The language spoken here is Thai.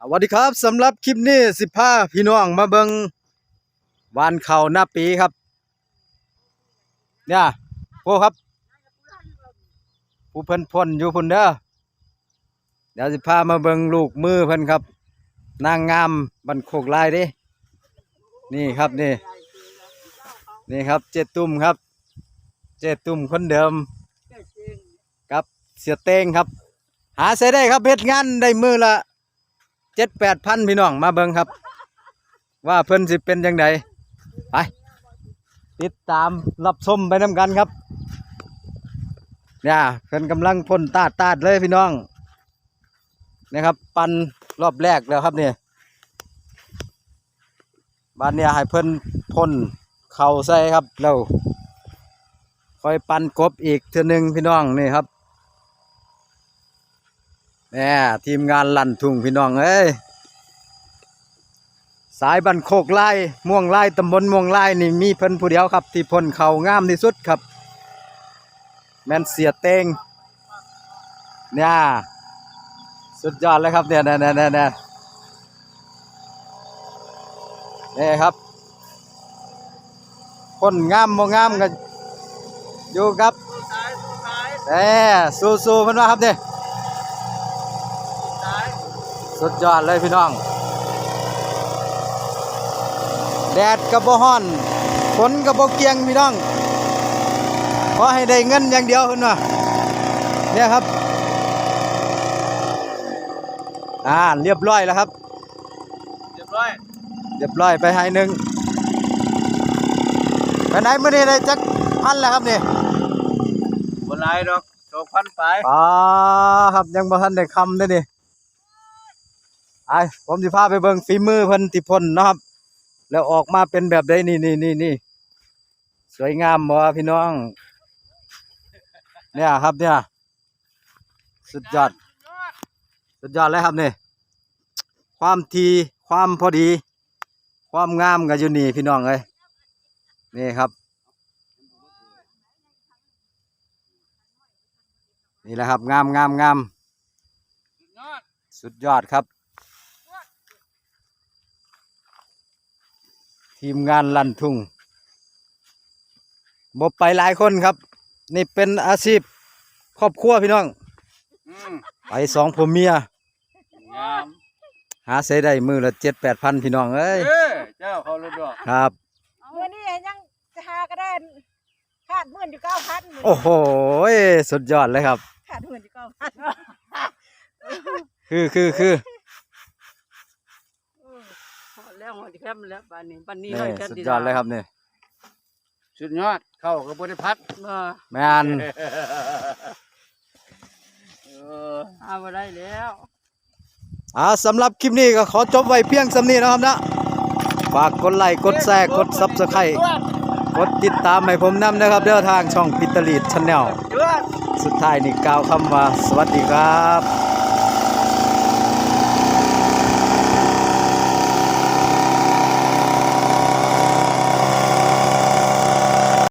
สวัสดีครับสำหรับคลิปนี้สิพาพี่น้องมาเบิงวานเขาหน้าปีครับ เนี่ยโอ้ครับ ผู้เพิ่นพ่นอยู่พุ่นเด้อเดี๋ยวสิพามาเบิงลูกมือเพิ่นครับ นางงามบันโคกลายดินี่ครับนี่ นี่ครับเจตุ้มครับ เจตุ้มคนเดิมครับเสียเต้งครับ หาใช้ได้ครับเฮ็ดงานได้มือละ เจ็ดแปดพันพี่น้องมาเบิ่งครับ ว่าเพิ่นสิเป็นยังไงไปติดตามรับชมไปน้ำกันครับเนี่ยเพิ่นกำลังพ่นตาดตาดเลยพี่น้องนะครับ ปันรอบแรกแล้วครับเนี่ยบ้านเนี่ยให้เพิ่นพ่นเข่าใส่ครับแล้วคอยปันกบอีกเทื่อนึงพี่น้องนี่ครับ แหน่ทีมงานลั่นทุ่งพี่น้องเอ้ยสายบันโคกไล่ม่วงไล่ตำบลม่วงไล่นี่มีเพิ่นผู้เดียวครับ ที่พ่นเขางามที่สุดครับ แมนเสียเตงเนี่ยสุดยอดเลยครับเนี่ยเนี่ยเนี่ยเนี่ยเนี่ยครับพ่นงามบ่งามกันอยู่ครับแหน่สู้ๆเพิ่นว่าครับเนี่ย สุดยอดเลยพี่น้อง แดดกับบ่ฮ้อนฝนกับบ่เกียงพี่น้อง ขอให้ได้เงินอย่างเดียวขึ้นว่าเนี่ยครับ อ่าเรียบร้อยแล้วครับ เรียบร้อย เรียบร้อยไปให้หนึ่งไปไหนมื่อนี้ได้จักพันแล้วครับนี่บนไรดอกโชกพันไปอ๋อครับยังบ่ทันได้คำเลยนี่ ไอผมสิพาไปเบิ่งฝีมือเพิ่นที่พ่นนะครับ แล้วออกมาเป็นแบบใดนี่นี่นี่นี่สวยงามบ่พี่น้อง เนี่ยครับเนี่ย สุดยอด สุดยอดเลยครับนี่ ความทีความพอดี ความงามกันอยู่นี่พี่น้องเอ้ยนี่ครับ นี่แหละครับงามงามงามสุดยอดครับ ทีมงานลันทุ่งบไปหลายคนครับ นี่เป็นอาชีพครอบครัวพี่น้องอืมไปสองผัวเมียงามหาใช้ได้มือละเจ็ดแปดพันพี่น้องเอ้ยเอ้ยเจ้าเขาเลยดอกครับมื่อนี้ยังจะหากระเด็นขาดหมื่นอยู่เก้าพันโอ้โหสุดยอดเลยครับขาดหมื่นอยู่เก้าพันคือคือคือพอ แล้วหอดแคมแล้วปานนี้ปานนี้นี่ร้อยแคมสุดดียอดเลยครับนี่สุดยอดเข้ากับบริพัตรมาแมนเออเอามาได้แล้วอ่าสำหรับคลิปนี้ก็ขอจบไว้เพียงสำนี้นะครับนะฝากกดไลค์กดแชร์กดซับสไครต์กดติดตามให้ผมนำนะครับเด้อทางช่องปิตลีดชาแนลเดือดสุดท้ายนี่กล่าวคำว่าสวัสดีครับ